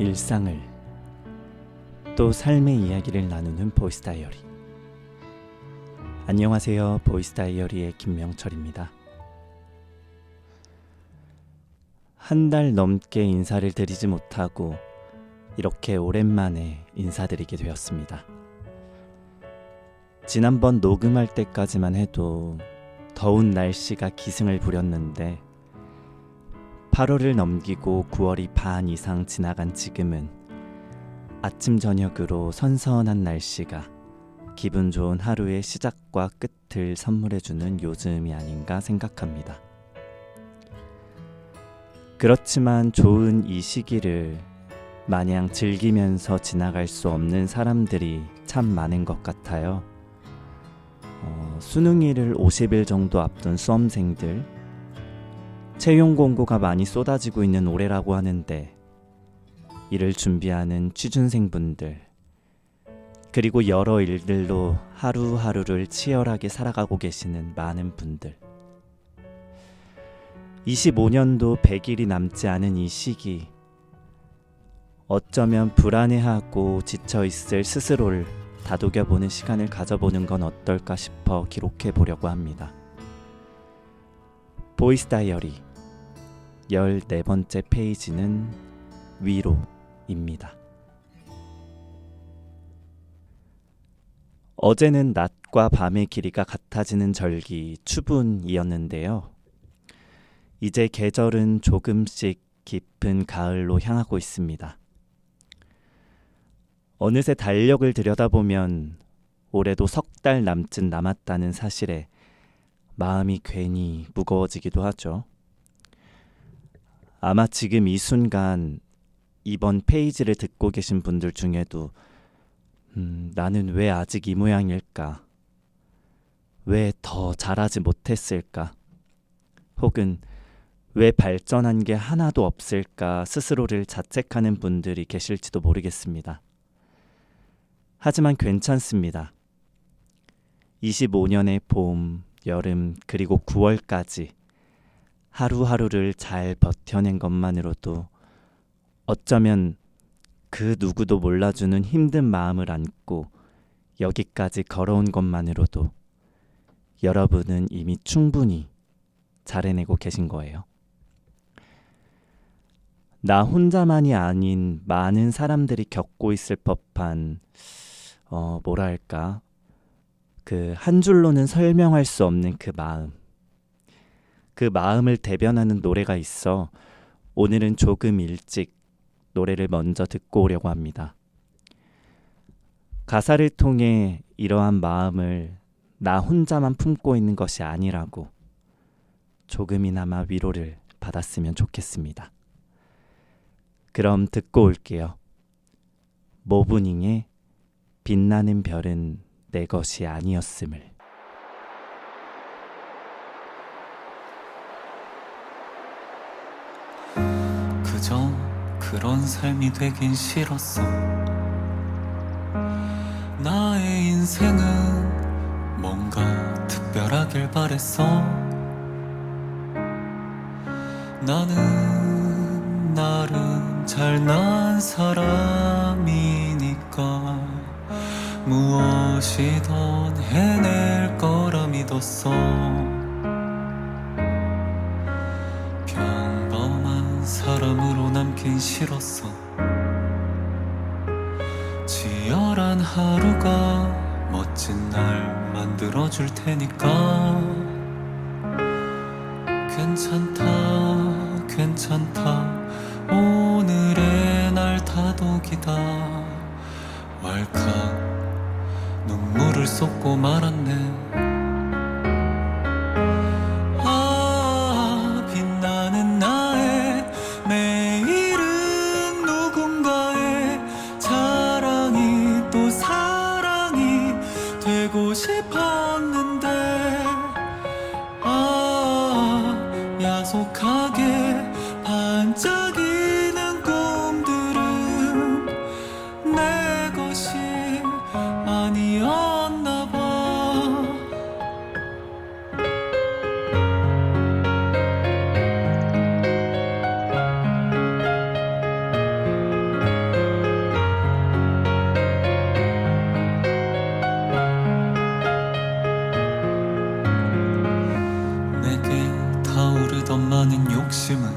일상을 또 삶의 이야기를 나누는 보이스 다이어리. 안녕하세요. 보이스 다이어리의 김명철입니다. 한 달 넘게 인사를 드리지 못하고 이렇게 오랜만에 인사드리게 되었습니다. 지난번 녹음할 때까지만 해도 더운 날씨가 기승을 부렸는데 8월을 넘기고 9월이 반 이상 지나간 지금은 아침 저녁으로 선선한 날씨가 기분 좋은 하루의 시작과 끝을 선물해주는 요즘이 아닌가 생각합니다. 그렇지만 좋은 이 시기를 마냥 즐기면서 지나갈 수 없는 사람들이 참 많은 것 같아요. 어, 수능일을 50일 정도 앞둔 수험생들, 채용 공고가 많이 쏟아지고 있는 올해라고 하는데, 이를 준비하는 취준생분들, 그리고 여러 일들로 하루하루를 치열하게 살아가고 계시는 많은 분들. 25년도 100일이 남지 않은 이 시기, 어쩌면 불안해하고 지쳐있을 스스로를 다독여보는 시간을 가져보는 건 어떨까 싶어 기록해 보려고 합니다. 보이스 다이어리 14번째 페이지는 위로입니다. 어제는 낮과 밤의 길이가 같아지는 절기 추분이었는데요. 이제 계절은 조금씩 깊은 가을로 향하고 있습니다. 어느새 달력을 들여다보면 올해도 석 달 남짓 남았다는 사실에 마음이 괜히 무거워지기도 하죠. 아마 지금 이 순간 이번 페이지를 듣고 계신 분들 중에도 음, 나는 왜 아직 이 모양일까? 왜 더 잘하지 못했을까? 혹은 왜 발전한 게 하나도 없을까 스스로를 자책하는 분들이 계실지도 모르겠습니다. 하지만 괜찮습니다. 25년의 봄, 여름, 그리고 9월까지 하루하루를 잘 버텨낸 것만으로도 어쩌면 그 누구도 몰라주는 힘든 마음을 안고 여기까지 걸어온 것만으로도 여러분은 이미 충분히 잘 해내고 계신 거예요. 나 혼자만이 아닌 많은 사람들이 겪고 있을 법한 어 뭐랄까 그 한 줄로는 설명할 수 없는 그 마음 그 마음을 대변하는 노래가 있어 오늘은 조금 일찍 노래를 먼저 듣고 오려고 합니다. 가사를 통해 이러한 마음을 나 혼자만 품고 있는 것이 아니라고 조금이나마 위로를 받았으면 좋겠습니다. 그럼 듣고 올게요. 모브닝의 빛나는 별은 내 것이 아니었음을. 그런 삶이 되긴 싫었어. 나의 인생은 뭔가 특별하길 바랬어. 나는 나름 잘난 사람이니까 무엇이든 해낼 거라 믿었어. 남긴 싫었어. 치열한 하루가 멋진 날 만들어줄 테니까. 괜찮다 괜찮다. 오늘의 날 다독이다. 왈칵 눈물을 쏟고 말았네 야속 많은 욕심은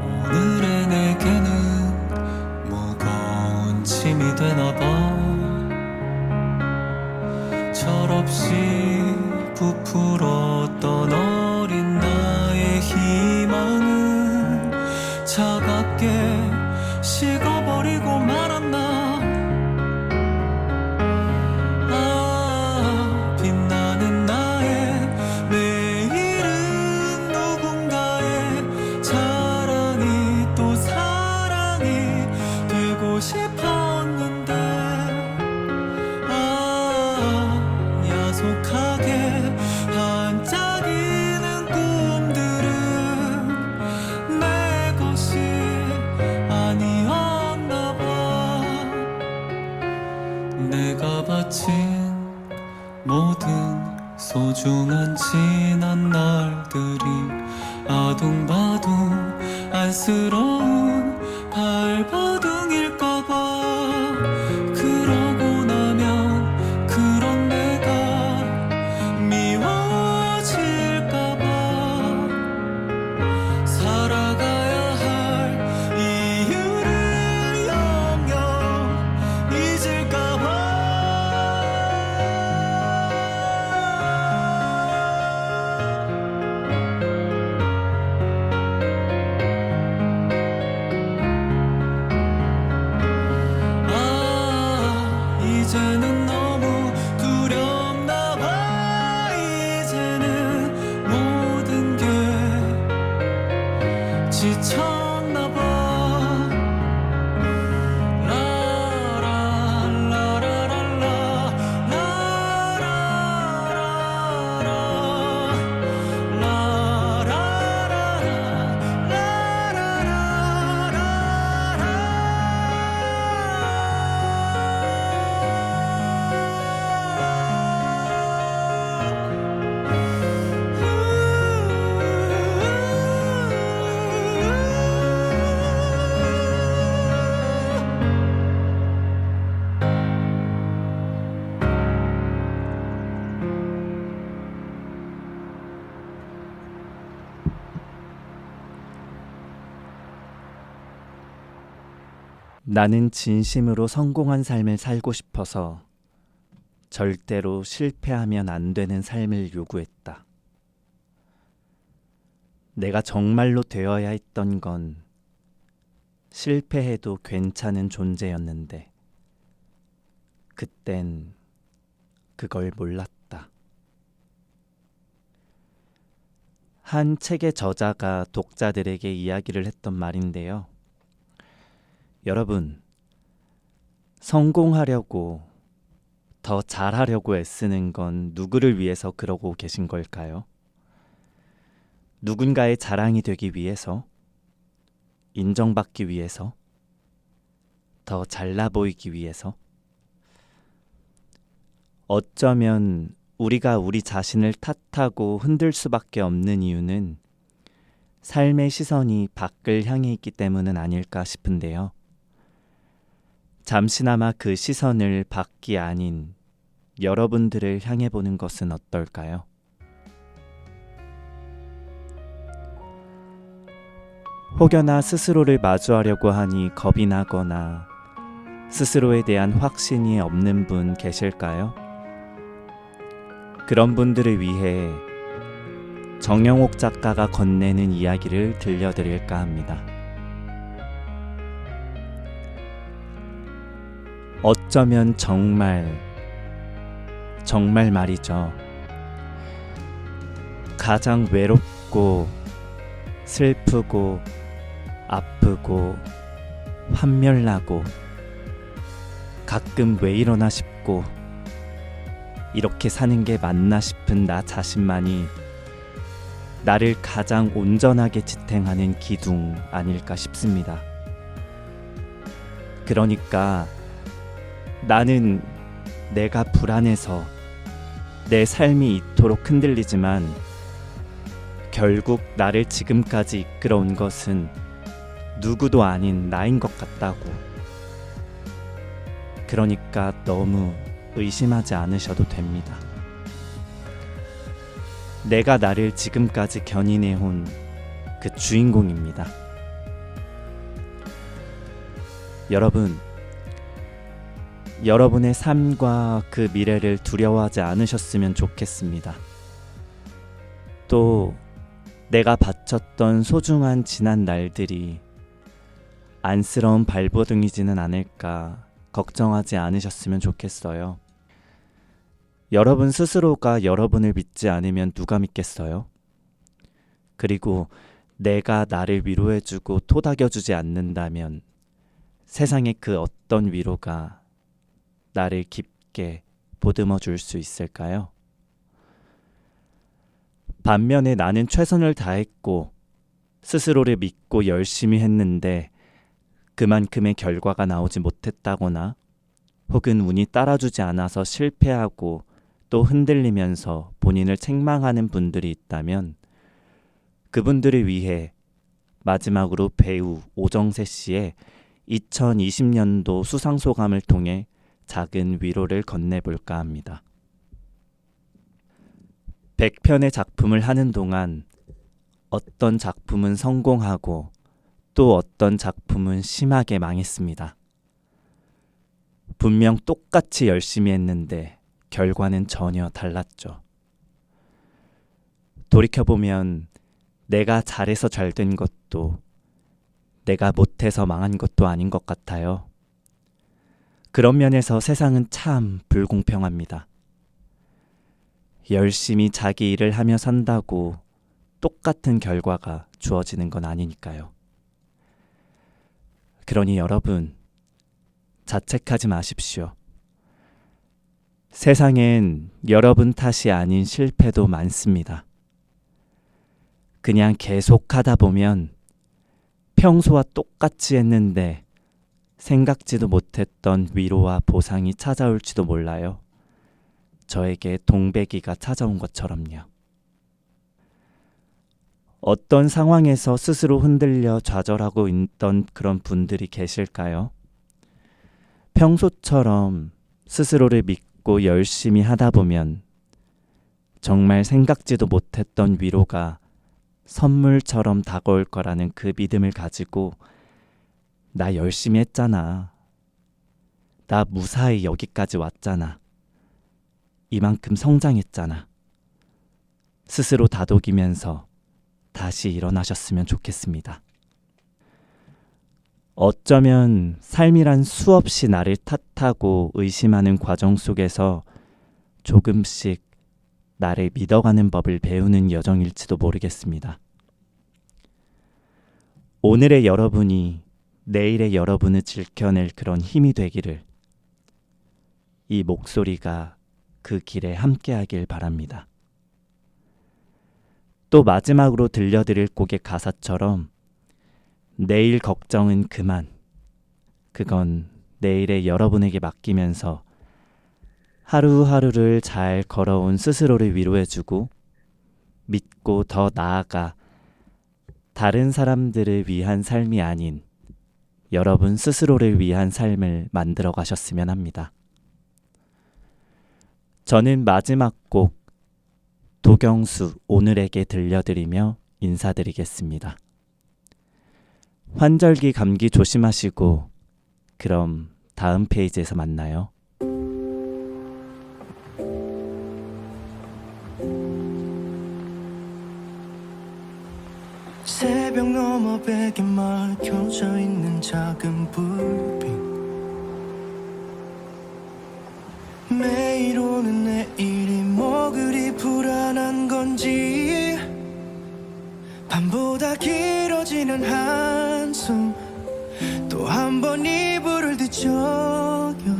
오늘의 내게는 무거운 짐이 되나봐. 철없이 부풀었던 너 안쓰 아 나는 진심으로 성공한 삶을 살고 싶어서 절대로 실패하면 안 되는 삶을 요구했다. 내가 정말로 되어야 했던 건 실패해도 괜찮은 존재였는데 그땐 그걸 몰랐다. 한 책의 저자가 독자들에게 이야기를 했던 말인데요. 여러분, 성공하려고 더 잘하려고 애쓰는 건 누구를 위해서 그러고 계신 걸까요? 누군가의 자랑이 되기 위해서? 인정받기 위해서? 더 잘나 보이기 위해서? 어쩌면 우리가 우리 자신을 탓하고 흔들 수밖에 없는 이유는 삶의 시선이 밖을 향해 있기 때문은 아닐까 싶은데요. 잠시나마 그 시선을 밖이 아닌 여러분들을 향해 보는 것은 어떨까요? 혹여나 스스로를 마주하려고 하니 겁이 나거나 스스로에 대한 확신이 없는 분 계실까요? 그런 분들을 위해 정영옥 작가가 건네는 이야기를 들려드릴까 합니다. 어쩌면 정말 정말 말이죠. 가장 외롭고 슬프고 아프고 환멸나고 가끔 왜 이러나 싶고 이렇게 사는 게 맞나 싶은 나 자신만이 나를 가장 온전하게 지탱하는 기둥 아닐까 싶습니다. 그러니까 나는 내가 불안해서 내 삶이 이토록 흔들리지만 결국 나를 지금까지 이끌어온 것은 누구도 아닌 나인 것 같다고. 그러니까 너무 의심하지 않으셔도 됩니다. 내가 나를 지금까지 견인해온 그 주인공입니다. 여러분, 여러분의 삶과 그 미래를 두려워하지 않으셨으면 좋겠습니다. 또 내가 바쳤던 소중한 지난 날들이 안쓰러운 발버둥이지는 않을까 걱정하지 않으셨으면 좋겠어요. 여러분 스스로가 여러분을 믿지 않으면 누가 믿겠어요? 그리고 내가 나를 위로해주고 토닥여주지 않는다면 세상의 그 어떤 위로가 나를 깊게 보듬어 줄 수 있을까요? 반면에 나는 최선을 다했고 스스로를 믿고 열심히 했는데 그만큼의 결과가 나오지 못했다거나 혹은 운이 따라주지 않아서 실패하고 또 흔들리면서 본인을 책망하는 분들이 있다면 그분들을 위해 마지막으로 배우 오정세 씨의 2020년도 수상 소감을 통해 작은 위로를 건네볼까 합니다. 100편의 작품을 하는 동안 어떤 작품은 성공하고 또 어떤 작품은 심하게 망했습니다. 분명 똑같이 열심히 했는데 결과는 전혀 달랐죠. 돌이켜보면 내가 잘해서 잘 된 것도 내가 못해서 망한 것도 아닌 것 같아요. 그런 면에서 세상은 참 불공평합니다. 열심히 자기 일을 하며 산다고 똑같은 결과가 주어지는 건 아니니까요. 그러니 여러분, 자책하지 마십시오. 세상엔 여러분 탓이 아닌 실패도 많습니다. 그냥 계속 하다 보면 평소와 똑같이 했는데 생각지도 못했던 위로와 보상이 찾아올지도 몰라요. 저에게 동백이가 찾아온 것처럼요. 어떤 상황에서 스스로 흔들려 좌절하고 있던 그런 분들이 계실까요? 평소처럼 스스로를 믿고 열심히 하다 보면 정말 생각지도 못했던 위로가 선물처럼 다가올 거라는 그 믿음을 가지고 나 열심히 했잖아. 나 무사히 여기까지 왔잖아. 이만큼 성장했잖아. 스스로 다독이면서 다시 일어나셨으면 좋겠습니다. 어쩌면 삶이란 수없이 나를 탓하고 의심하는 과정 속에서 조금씩 나를 믿어가는 법을 배우는 여정일지도 모르겠습니다. 오늘의 여러분이 내일의 여러분을 지켜낼 그런 힘이 되기를 이 목소리가 그 길에 함께하길 바랍니다. 또 마지막으로 들려드릴 곡의 가사처럼 내일 걱정은 그만. 그건 내일의 여러분에게 맡기면서 하루하루를 잘 걸어온 스스로를 위로해주고 믿고 더 나아가 다른 사람들을 위한 삶이 아닌 여러분 스스로를 위한 삶을 만들어 가셨으면 합니다. 저는 마지막 곡 도경수 오늘에게 들려드리며 인사드리겠습니다. 환절기 감기 조심하시고 그럼 다음 페이지에서 만나요. 새벽 너머 베개 막혀져 있는 작은 불빛. 매일 오는 내일이 뭐 그리 불안한 건지. 밤보다 길어지는 한숨. 또 한 번 이불을 뒤척여.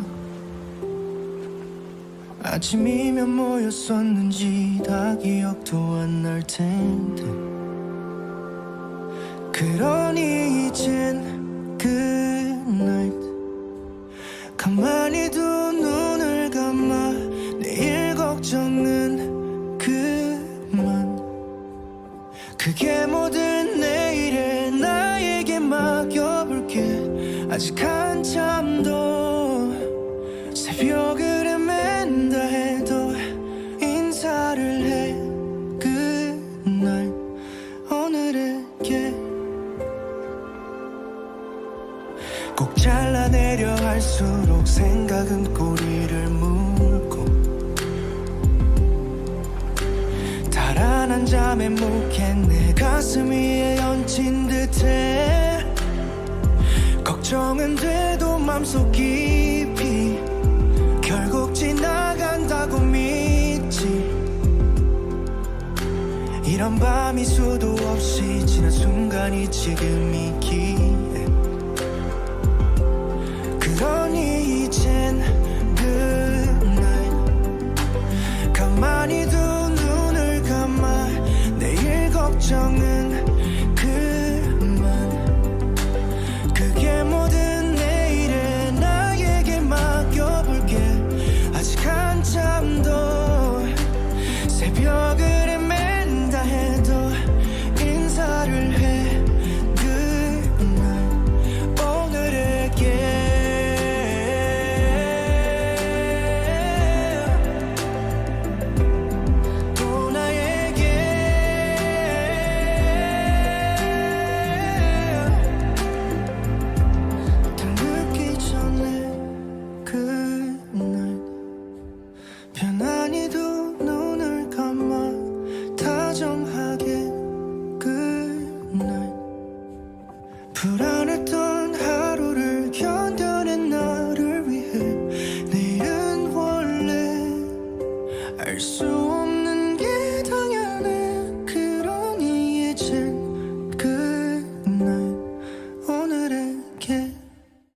아침이면 뭐였었는지 다 기억도 안 날 텐데 그러니 이젠 good 가만히 두 눈을 감아 내일 걱정은 그만. 그게 모든 내일에 나에게 맡겨볼게. 아직 한참 더 생각은 꼬리를 물고 달아난 잠에 내 가슴 위에 얹힌 듯해. 걱정은 돼도 맘속 깊이 결국 지나간다고 믿지. 이런 밤이 수도 없이 지난 순간이 지금이 기 내일